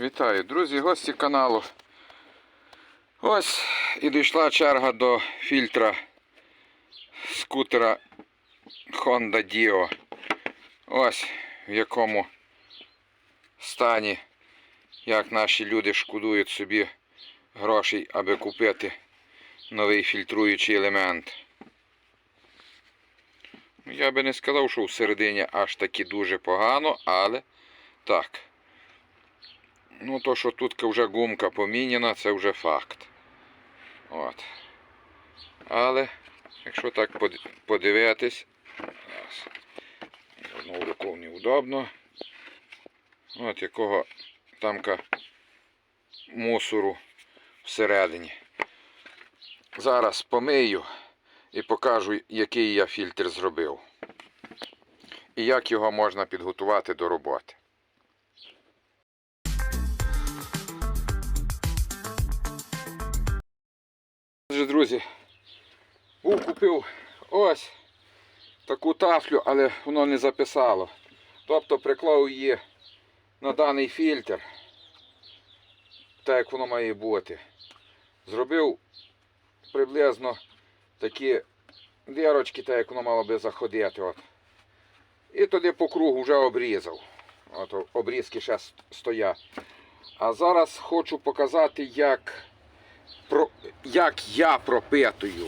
Вітаю, друзі, гості каналу. Ось і дійшла черга до фільтра скутера Honda Dio. Ось в якому стані, як наші люди шкодують собі грошей, аби купити новий фільтруючий елемент. Я би не сказав, що всередині аж таки дуже погано, але так. Ну, то, що тут вже гумка поміняна, це вже факт. От. Але, якщо так подивитись, одну рукою неудобно. От якого тамка мусору всередині. Зараз помию і покажу, який я фільтр зробив. І як його можна підготувати до роботи. Отже, друзі, був купив ось таку тафлю, але воно не записало. Тобто приклав її на даний фільтр, так як воно має бути. Зробив приблизно такі дірочки, так як воно мало би заходити. От. І тоді по кругу вже обрізав. От обрізки ще стоять. А зараз хочу показати, як про, як я пропитую.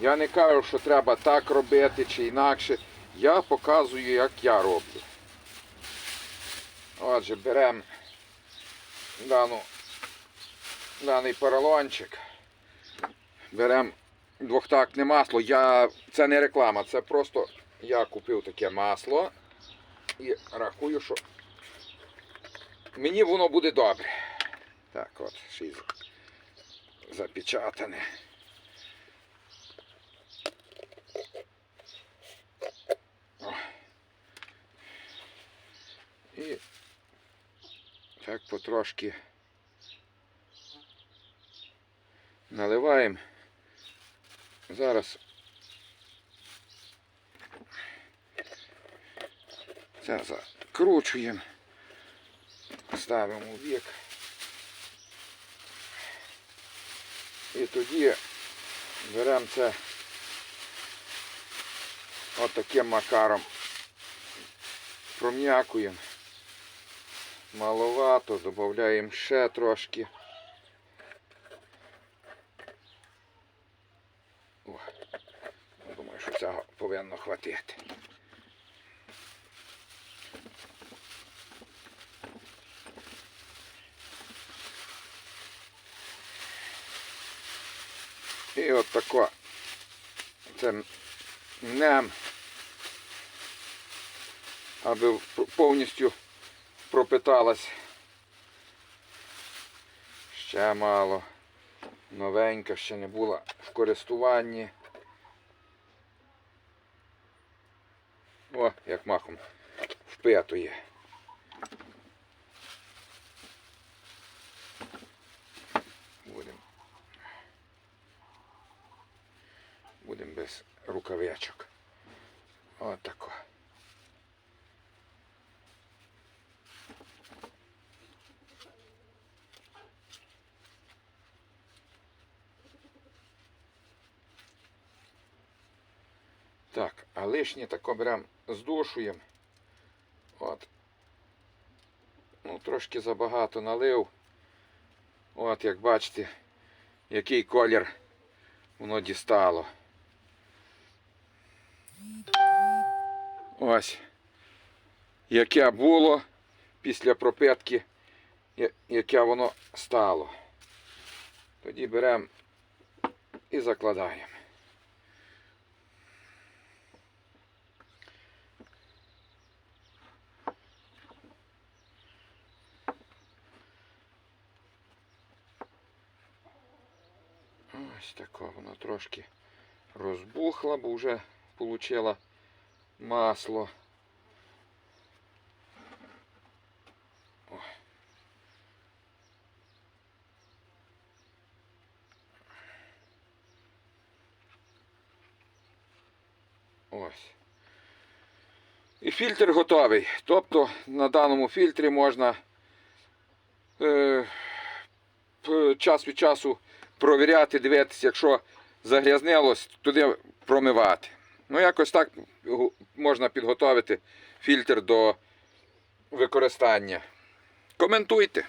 Я не кажу, що треба так робити чи інакше. Я показую, як я роблю. Отже, беремо дану, даний поролончик. Беремо двохтактне масло. Я, це не реклама, це просто я купив таке масло і рахую, що мені воно буде добре. Так, от, й запечатане. І так потрошки наливаємо. Зараз це закручуємо, ставимо в вік. І тоді беремо це от таким макаром. Пром'якуємо. Маловато, додаємо ще трошки. О, думаю, що цього повинно хватити. І от тако. Це мнем, аби повністю пропиталась. Ще мало. Новенька, ще не була в користуванні. О, як махом впитує. Будемо. Будемо без рукавичок. Отако. Так, а лишнє тако беремо, здушуємо. От. Ну, трошки забагато налив. От, як бачите, який колір воно дістало. Ось. Яке було після пропитки, яке воно стало. Тоді беремо і закладаємо. Ось тако воно трошки розбухло, бо вже получила масло. Ось. І фільтр готовий. Тобто на даному фільтрі можна е, час від часу провіряти, дивитися, якщо загрязнилось, туди промивати. Ну, якось так можна підготовити фільтр до використання. Коментуйте.